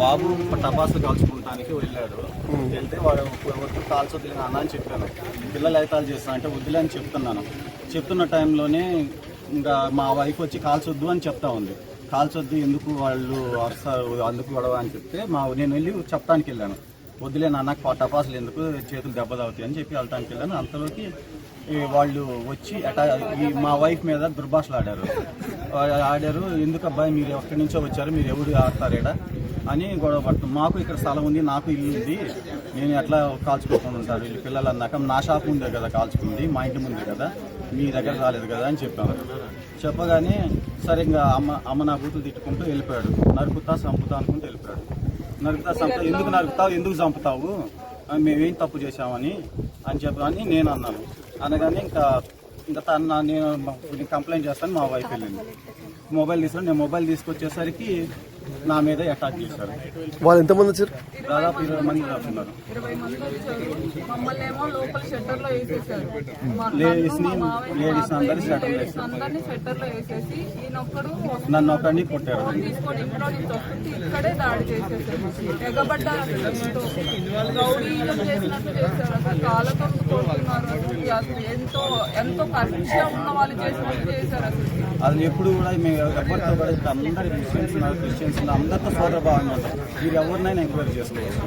బాబు టపాసులు కాల్చుకుంటానికి వెళ్ళాడు. వెళ్తే వాడు వద్దు కాల్చొద్దు అన్న అని చెప్పాను పిల్లలు ఎగతాలు చేస్తాను అంటే వద్దులే అని చెప్తున్నాను. చెప్తున్న టైంలోనే ఇంకా మా వైఫ్ వచ్చి కాల్చొద్దు అని చెప్తా ఉంది. కాల్చొద్దు ఎందుకు వాళ్ళు అరుస్తారు అందుకు గొడవ అని చెప్తే మా నేను వెళ్ళి చెప్పడానికి వెళ్ళాను. వద్దులే నాన్న టపాసులు ఎందుకు? చేతులు దెబ్బ తాగుతాయి అని చెప్పి వెళ్ళటానికి వెళ్ళాను. అంతలోకి వాళ్ళు వచ్చి అటా ఈ మా వైఫ్ మీద దుర్భాషలు ఆడారు ఆడారు. ఎందుకు అబ్బాయి మీరు ఎక్కడి నుంచో వచ్చారు? మీరు ఎవరు ఆడతారేడా? అని గొడవ పడుతుంది మాకు ఇక్కడ స్థలం ఉంది నాకు ఇల్లు ఉంది. నేను ఎట్లా కాల్చుకోకుండా ఉంటారు? వీళ్ళు పిల్లలు అన్నాక నా షాప్ ముందే కదా కాల్చుకుంది మా ఇంటి ముందే కదా మీ దగ్గర రాలేదు కదా అని చెప్పాను చెప్పగానే సరే ఇంకా అమ్మ అమ్మ నా బూతులు తిట్టుకుంటూ వెళ్ళిపోయాడు. నరుకుతా చంపుతా అనుకుంటూ వెళ్ళిపోయాడు. నరుకుతా చంపుతా ఎందుకు నరుకుతావు? ఎందుకు చంపుతావు? మేమేం తప్పు చేశామని అని చెప్పని నేను అన్నాను. అనగానే ఇంకా ఇంకా తను నేను కంప్లైంట్ చేస్తాను మా వైఫ్ వెళ్ళింది. మొబైల్ తీసుకొని నేను మొబైల్ తీసుకొచ్చేసరికి నా మీద అటాక్ చేశారు. వాళ్ళు ఎంతమంది వచ్చారు? దాదాపు ఇరవై మంది ఉన్నారు. మా- లేడీస్ని లేడీస్ అందరినీ షట్టర్లో వేసేసి ఈయనొక్కడు నన్ను ఒకరిని కొట్టారు. ఎంతో ఎంతో కక్ష ఉన్న వాళ్ళు చేసినట్టు చేశారు. అసలు అది ఎప్పుడు కూడా మేము ఎవరితో కూడా క్రిస్టియన్స్ ఉన్నారు క్రిస్టియన్స్ ఉన్నారు అందరితో సోదర భావంగా మీరు ఎవరినైనా ఎంక్వైరీ చేసుకోవచ్చు.